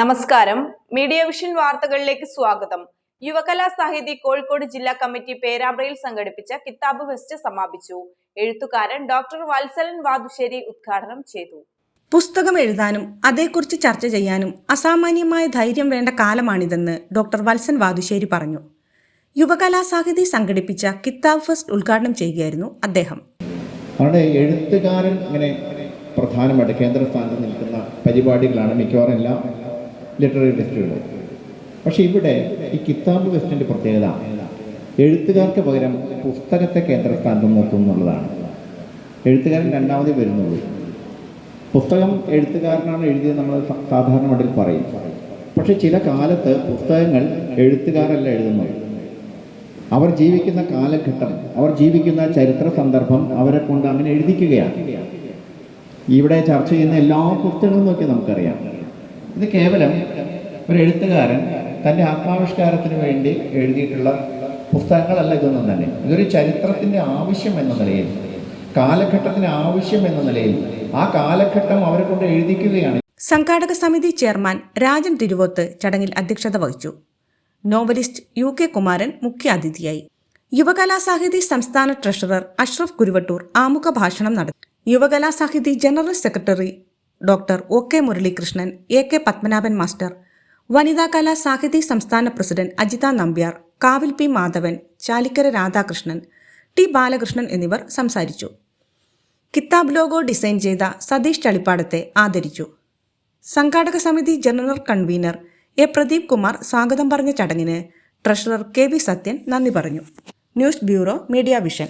നമസ്കാരം. Media vision വാർത്തകളിലേക്ക് സ്വാഗതം. യുവകലാ സാഹിതി കോഴിക്കോട് ജില്ലാ കമ്മിറ്റി പേരാമ്പ്രയിൽ സംഘടിപ്പിച്ച കിതാബ് ഫെസ്റ്റ് സമാപിച്ചു. എഴുത്തുകാരൻ ഡോക്ടർ വത്സലൻ വാതുശ്ശേരി ഉദ്ഘാടനം ചെയ്തു. പുസ്തകം എഴുതാനും അതേക്കുറിച്ച് ചർച്ച ചെയ്യാനും അസാമാന്യമായ ധൈര്യം വേണ്ട കാലമാണിതെന്ന് ഡോക്ടർ വത്സൻ വാതുശ്ശേരി പറഞ്ഞു. യുവകലാസാഹിതി സംഘടിപ്പിച്ച കിതാബ് ഫെസ്റ്റ് ഉദ്ഘാടനം ചെയ്യുകയായിരുന്നു അദ്ദേഹം. അവിടെ എഴുത്തുകാരൻ ഇങ്ങനെ പ്രധാനമായിട്ട് കേന്ദ്ര സ്ഥാനത്ത് നിൽക്കുന്ന പരിപാടികളാണ് മിക്കവാറും എല്ലാ ലിറ്റററി ടെസ്റ്റുകൾ പക്ഷേ ഇവിടെ ഈ കിതാബ് ടെസ്റ്റിന്റെ പ്രത്യേകത എഴുത്തുകാർക്ക് പകരം പുസ്തകത്തെ കേന്ദ്രസ്ഥാനത്ത് നോക്കും എന്നുള്ളതാണ്. എഴുത്തുകാരൻ രണ്ടാമതേ വരുന്നുള്ളൂ. പുസ്തകം എഴുത്തുകാരനാണ് എഴുതിയത് നമ്മൾ സാധാരണ മട്ടിൽ പറയും. പക്ഷെ ചില കാലത്ത് പുസ്തകങ്ങൾ എഴുത്തുകാരല്ല എഴുതുന്നത്. അവർ ജീവിക്കുന്ന കാലഘട്ടം അവർ ജീവിക്കുന്ന ചരിത്ര സന്ദർഭം അവരെ കൊണ്ട് അങ്ങനെ എഴുതിക്കുകയാണ്. ഇവിടെ ചർച്ച ചെയ്യുന്ന എല്ലാ പുസ്തകങ്ങളും നോക്കി നമുക്കറിയാം. ഇത് കേവലം ഒരു എഴുത്തുകാരൻ തന്റെ ആത്മാവിഷ്കാരത്തിന് വേണ്ടി എഴുതിയിട്ടുള്ള പുസ്തകങ്ങളല്ല ഇതൊന്നും തന്നെ. ഇതൊരു ചരിത്രത്തിന്റെ ആവശ്യം എന്ന നിലയിൽ കാലഘട്ടത്തിന് ആവശ്യം എന്ന നിലയിൽ ആ കാലഘട്ടം അവരെ കൊണ്ട് എഴുതിക്കുകയാണ്. സംഘാടക സമിതി ചെയർമാൻ രാജൻ തിരുവോത്ത് ചടങ്ങിൽ അധ്യക്ഷത വഹിച്ചു. നോവലിസ്റ്റ് യു കെ കുമാരൻ മുഖ്യാതിഥിയായി. യുവകലാസാഹിതി സംസ്ഥാന ട്രഷറർ അഷ്റഫ് കുരുവട്ടൂർ ആമുഖ ഭാഷണം നടത്തി. Yuvakalasahithi general secretary doctor O K Muralikrishnan A K Padmanabhan master Vanitha Kala Sahithi സംസ്ഥാന president Ajitha Nambiar Kavil P Madhavan Chalikkara Radhakrishnan T Balakrishnan എന്നിവർ സംസാരിച്ചു. കിതാബ് ലോഗോ ഡിസൈൻ ചെയ്ത സതീഷ് ചളിപ്പാടത്തെ ആദരിച്ചു. സംഘാടക സമിതി general convener A Pradeep Kumar സ്വാഗതം പറഞ്ഞ ചടങ്ങിന് ട്രഷറർ കെ വി സത്യൻ നന്ദി പറഞ്ഞു. News bureau media vision.